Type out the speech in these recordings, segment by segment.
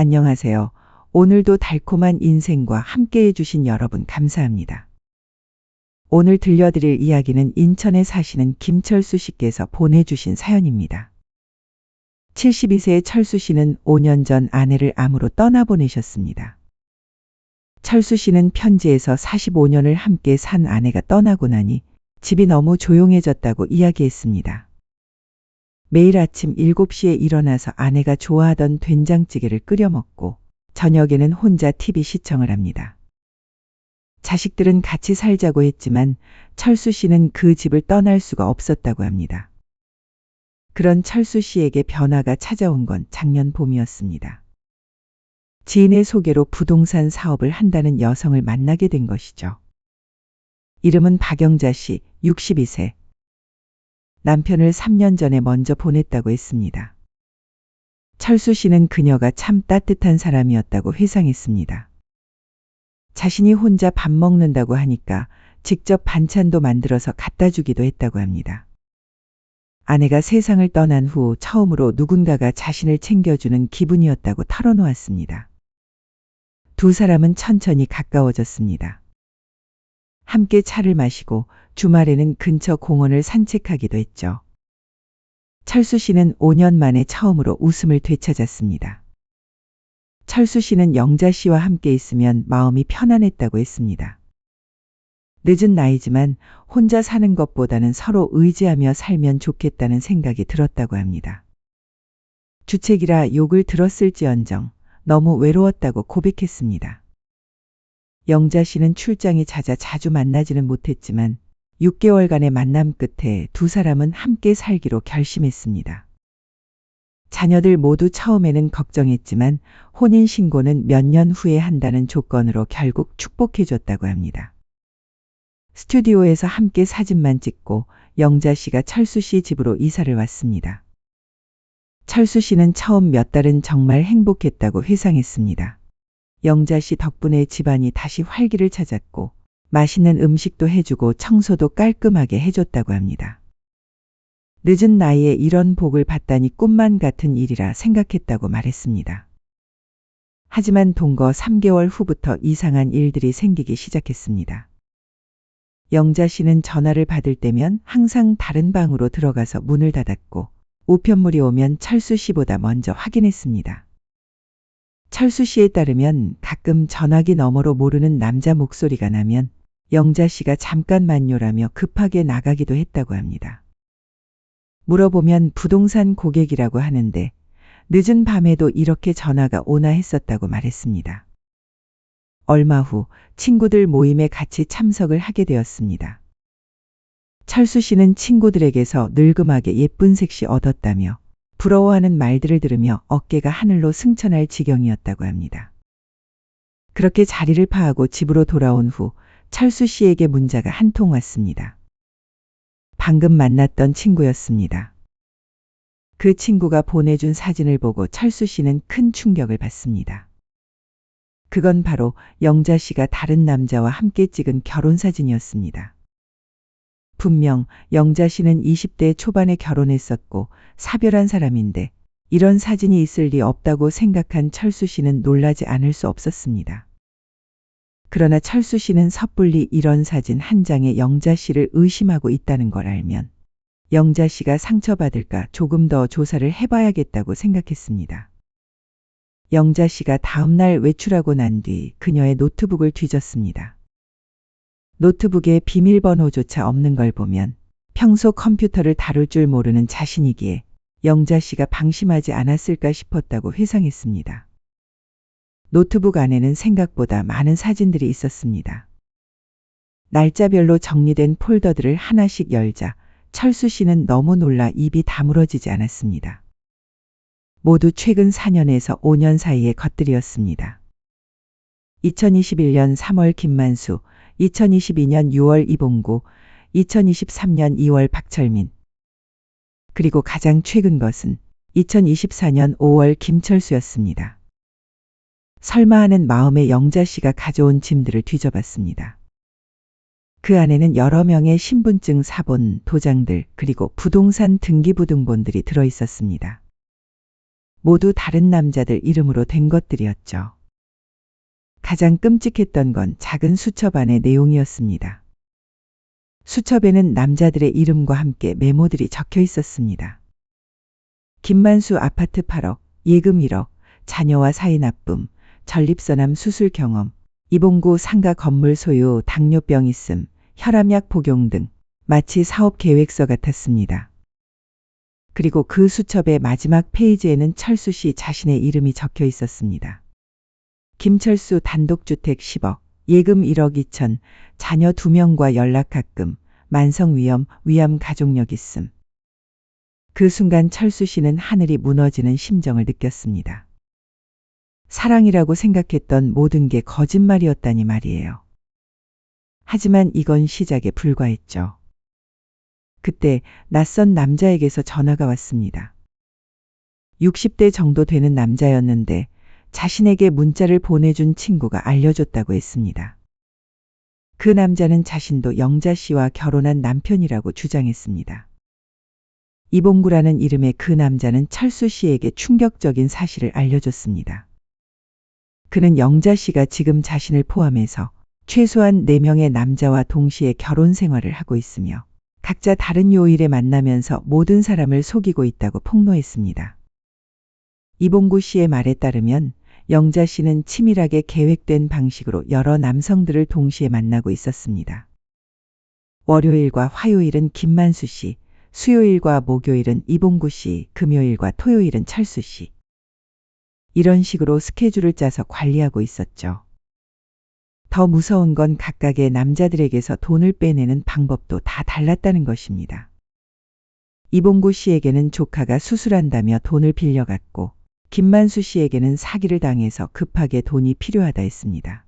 안녕하세요. 오늘도 달콤한 인생과 함께 해 주신 여러분 감사합니다. 오늘 들려드릴 이야기는 인천에 사시는 김철수 씨께서 보내주신 사연입니다. 72세의 철수 씨는 5년 전 아내를 암으로 떠나보내셨습니다. 철수 씨는 편지에서 45년을 함께 산 아내가 떠나고 나니 집이 너무 조용해졌다고 이야기했습니다. 매일 아침 7시에 일어나서 아내가 좋아하던 된장찌개를 끓여 먹고 저녁에는 혼자 TV 시청을 합니다. 자식들은 같이 살자고 했지만 철수 씨는 그 집을 떠날 수가 없었다고 합니다. 그런 철수 씨에게 변화가 찾아온 건 작년 봄이었습니다. 지인의 소개로 부동산 사업을 한다는 여성을 만나게 된 것이죠. 이름은 박영자 씨, 62세. 남편을 3년 전에 먼저 보냈다고 했습니다. 철수 씨는 그녀가 참 따뜻한 사람이었다고 회상했습니다. 자신이 혼자 밥 먹는다고 하니까 직접 반찬도 만들어서 갖다 주기도 했다고 합니다. 아내가 세상을 떠난 후 처음으로 누군가가 자신을 챙겨주는 기분이었다고 털어놓았습니다. 두 사람은 천천히 가까워졌습니다. 함께 차를 마시고 주말에는 근처 공원을 산책하기도 했죠. 철수 씨는 5년 만에 처음으로 웃음을 되찾았습니다. 철수 씨는 영자 씨와 함께 있으면 마음이 편안했다고 했습니다. 늦은 나이지만 혼자 사는 것보다는 서로 의지하며 살면 좋겠다는 생각이 들었다고 합니다. 주책이라 욕을 들었을지언정 너무 외로웠다고 고백했습니다. 영자 씨는 출장이 잦아 자주 만나지는 못했지만 6개월간의 만남 끝에 두 사람은 함께 살기로 결심했습니다. 자녀들 모두 처음에는 걱정했지만 혼인신고는 몇 년 후에 한다는 조건으로 결국 축복해줬다고 합니다. 스튜디오에서 함께 사진만 찍고 영자 씨가 철수 씨 집으로 이사를 왔습니다. 철수 씨는 처음 몇 달은 정말 행복했다고 회상했습니다. 영자 씨 덕분에 집안이 다시 활기를 찾았고 맛있는 음식도 해주고 청소도 깔끔하게 해줬다고 합니다. 늦은 나이에 이런 복을 받다니 꿈만 같은 일이라 생각했다고 말했습니다. 하지만 동거 3개월 후부터 이상한 일들이 생기기 시작했습니다. 영자 씨는 전화를 받을 때면 항상 다른 방으로 들어가서 문을 닫았고 우편물이 오면 철수 씨보다 먼저 확인했습니다. 철수 씨에 따르면 가끔 전화기 너머로 모르는 남자 목소리가 나면 영자 씨가 잠깐만요라며 급하게 나가기도 했다고 합니다. 물어보면 부동산 고객이라고 하는데 늦은 밤에도 이렇게 전화가 오나 했었다고 말했습니다. 얼마 후 친구들 모임에 같이 참석을 하게 되었습니다. 철수 씨는 친구들에게서 늙음하게 예쁜 색시 얻었다며 부러워하는 말들을 들으며 어깨가 하늘로 승천할 지경이었다고 합니다. 그렇게 자리를 파하고 집으로 돌아온 후 철수 씨에게 문자가 한 통 왔습니다. 방금 만났던 친구였습니다. 그 친구가 보내준 사진을 보고 철수 씨는 큰 충격을 받습니다. 그건 바로 영자 씨가 다른 남자와 함께 찍은 결혼 사진이었습니다. 분명 영자 씨는 20대 초반에 결혼했었고 사별한 사람인데 이런 사진이 있을 리 없다고 생각한 철수 씨는 놀라지 않을 수 없었습니다. 그러나 철수 씨는 섣불리 이런 사진 한 장에 영자 씨를 의심하고 있다는 걸 알면 영자 씨가 상처받을까 조금 더 조사를 해봐야겠다고 생각했습니다. 영자 씨가 다음날 외출하고 난 뒤 그녀의 노트북을 뒤졌습니다. 노트북에 비밀번호조차 없는 걸 보면 평소 컴퓨터를 다룰 줄 모르는 자신이기에 영자 씨가 방심하지 않았을까 싶었다고 회상했습니다. 노트북 안에는 생각보다 많은 사진들이 있었습니다. 날짜별로 정리된 폴더들을 하나씩 열자 철수 씨는 너무 놀라 입이 다물어지지 않았습니다. 모두 최근 4년에서 5년 사이의 것들이었습니다. 2021년 3월 김만수, 2022년 6월 이봉구, 2023년 2월 박철민. 그리고 가장 최근 것은 2024년 5월 김철수였습니다. 설마 하는 마음에 영자 씨가 가져온 짐들을 뒤져봤습니다. 그 안에는 여러 명의 신분증 사본, 도장들, 그리고 부동산 등기부등본들이 들어 있었습니다. 모두 다른 남자들 이름으로 된 것들이었죠. 가장 끔찍했던 건 작은 수첩 안의 내용이었습니다. 수첩에는 남자들의 이름과 함께 메모들이 적혀 있었습니다. 김만수 아파트 8억, 예금 1억, 자녀와 사이 나쁨, 전립선암 수술 경험, 이봉구 상가 건물 소유, 당뇨병 있음, 혈압약 복용 등 마치 사업 계획서 같았습니다. 그리고 그 수첩의 마지막 페이지에는 철수 씨 자신의 이름이 적혀 있었습니다. 김철수 단독주택 10억, 예금 1억 2천, 자녀 2명과 연락 가끔, 만성위염, 위암 가족력 있음. 그 순간 철수 씨는 하늘이 무너지는 심정을 느꼈습니다. 사랑이라고 생각했던 모든 게 거짓말이었다니 말이에요. 하지만 이건 시작에 불과했죠. 그때 낯선 남자에게서 전화가 왔습니다. 60대 정도 되는 남자였는데 자신에게 문자를 보내준 친구가 알려줬다고 했습니다. 그 남자는 자신도 영자 씨와 결혼한 남편이라고 주장했습니다. 이봉구라는 이름의 그 남자는 철수 씨에게 충격적인 사실을 알려줬습니다. 그는 영자 씨가 지금 자신을 포함해서 최소한 4명의 남자와 동시에 결혼 생활을 하고 있으며 각자 다른 요일에 만나면서 모든 사람을 속이고 있다고 폭로했습니다. 이봉구 씨의 말에 따르면 영자 씨는 치밀하게 계획된 방식으로 여러 남성들을 동시에 만나고 있었습니다. 월요일과 화요일은 김만수 씨, 수요일과 목요일은 이봉구 씨, 금요일과 토요일은 철수 씨. 이런 식으로 스케줄을 짜서 관리하고 있었죠. 더 무서운 건 각각의 남자들에게서 돈을 빼내는 방법도 다 달랐다는 것입니다. 이봉구 씨에게는 조카가 수술한다며 돈을 빌려갔고, 김만수 씨에게는 사기를 당해서 급하게 돈이 필요하다 했습니다.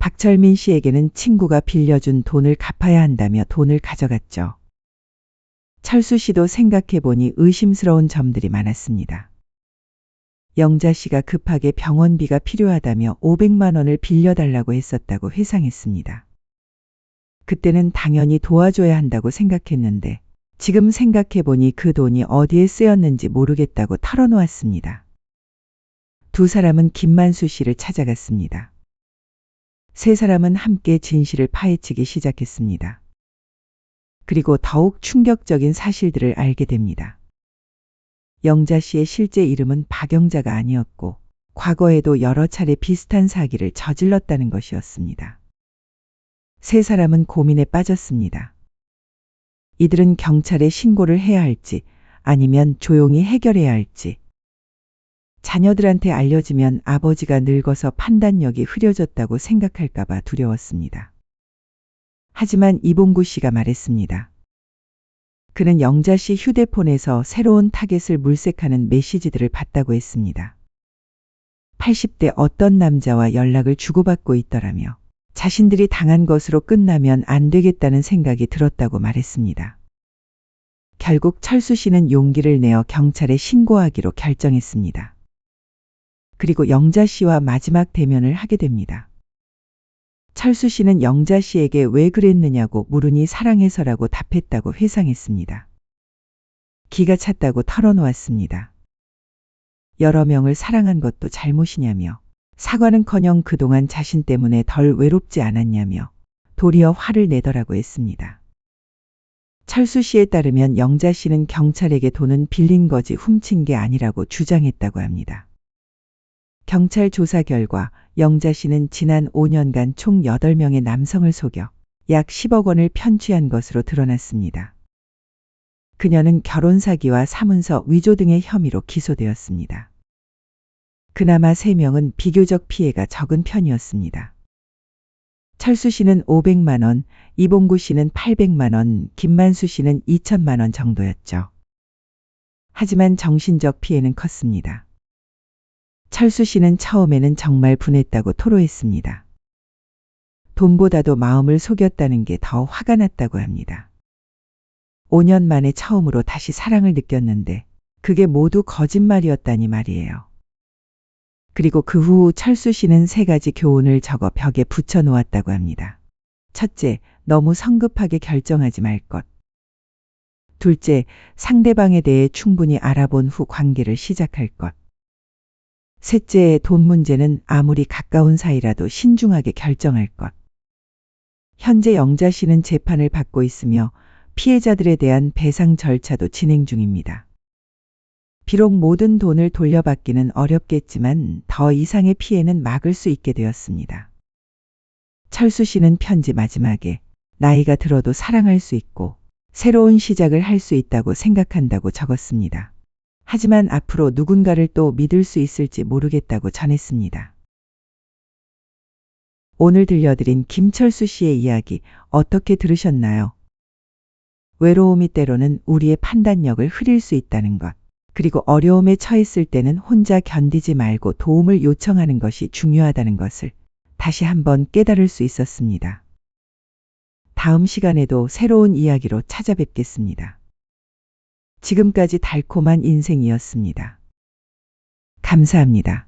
박철민 씨에게는 친구가 빌려준 돈을 갚아야 한다며 돈을 가져갔죠. 철수 씨도 생각해보니 의심스러운 점들이 많았습니다. 영자 씨가 급하게 병원비가 필요하다며 500만 원을 빌려달라고 했었다고 회상했습니다. 그때는 당연히 도와줘야 한다고 생각했는데 지금 생각해보니 그 돈이 어디에 쓰였는지 모르겠다고 털어놓았습니다. 두 사람은 김만수 씨를 찾아갔습니다. 세 사람은 함께 진실을 파헤치기 시작했습니다. 그리고 더욱 충격적인 사실들을 알게 됩니다. 영자 씨의 실제 이름은 박영자가 아니었고 과거에도 여러 차례 비슷한 사기를 저질렀다는 것이었습니다. 세 사람은 고민에 빠졌습니다. 이들은 경찰에 신고를 해야 할지 아니면 조용히 해결해야 할지 자녀들한테 알려지면 아버지가 늙어서 판단력이 흐려졌다고 생각할까봐 두려웠습니다. 하지만 이봉구 씨가 말했습니다. 그는 영자 씨 휴대폰에서 새로운 타겟을 물색하는 메시지들을 봤다고 했습니다. 80대 어떤 남자와 연락을 주고받고 있더라며 자신들이 당한 것으로 끝나면 안 되겠다는 생각이 들었다고 말했습니다. 결국 철수 씨는 용기를 내어 경찰에 신고하기로 결정했습니다. 그리고 영자 씨와 마지막 대면을 하게 됩니다. 철수 씨는 영자 씨에게 왜 그랬느냐고 물으니 사랑해서라고 답했다고 회상했습니다. 기가 찼다고 털어놓았습니다. 여러 명을 사랑한 것도 잘못이냐며 사과는커녕 그동안 자신 때문에 덜 외롭지 않았냐며 도리어 화를 내더라고 했습니다. 철수 씨에 따르면 영자 씨는 경찰에게 돈은 빌린 거지 훔친 게 아니라고 주장했다고 합니다. 경찰 조사 결과 영자 씨는 지난 5년간 총 8명의 남성을 속여 약 10억 원을 편취한 것으로 드러났습니다. 그녀는 결혼 사기와 사문서 위조 등의 혐의로 기소되었습니다. 그나마 3명은 비교적 피해가 적은 편이었습니다. 철수 씨는 500만 원, 이봉구 씨는 800만 원, 김만수 씨는 2천만 원 정도였죠. 하지만 정신적 피해는 컸습니다. 철수 씨는 처음에는 정말 분했다고 토로했습니다. 돈보다도 마음을 속였다는 게 더 화가 났다고 합니다. 5년 만에 처음으로 다시 사랑을 느꼈는데 그게 모두 거짓말이었다니 말이에요. 그리고 그 후 철수 씨는 세 가지 교훈을 적어 벽에 붙여 놓았다고 합니다. 첫째, 너무 성급하게 결정하지 말 것. 둘째, 상대방에 대해 충분히 알아본 후 관계를 시작할 것. 셋째, 돈 문제는 아무리 가까운 사이라도 신중하게 결정할 것. 현재 영자 씨는 재판을 받고 있으며 피해자들에 대한 배상 절차도 진행 중입니다. 비록 모든 돈을 돌려받기는 어렵겠지만 더 이상의 피해는 막을 수 있게 되었습니다. 철수 씨는 편지 마지막에 나이가 들어도 사랑할 수 있고 새로운 시작을 할 수 있다고 생각한다고 적었습니다. 하지만 앞으로 누군가를 또 믿을 수 있을지 모르겠다고 전했습니다. 오늘 들려드린 김철수 씨의 이야기 어떻게 들으셨나요? 외로움이 때로는 우리의 판단력을 흐릴 수 있다는 것. 그리고 어려움에 처했을 때는 혼자 견디지 말고 도움을 요청하는 것이 중요하다는 것을 다시 한번 깨달을 수 있었습니다. 다음 시간에도 새로운 이야기로 찾아뵙겠습니다. 지금까지 달콤한 인생이었습니다. 감사합니다.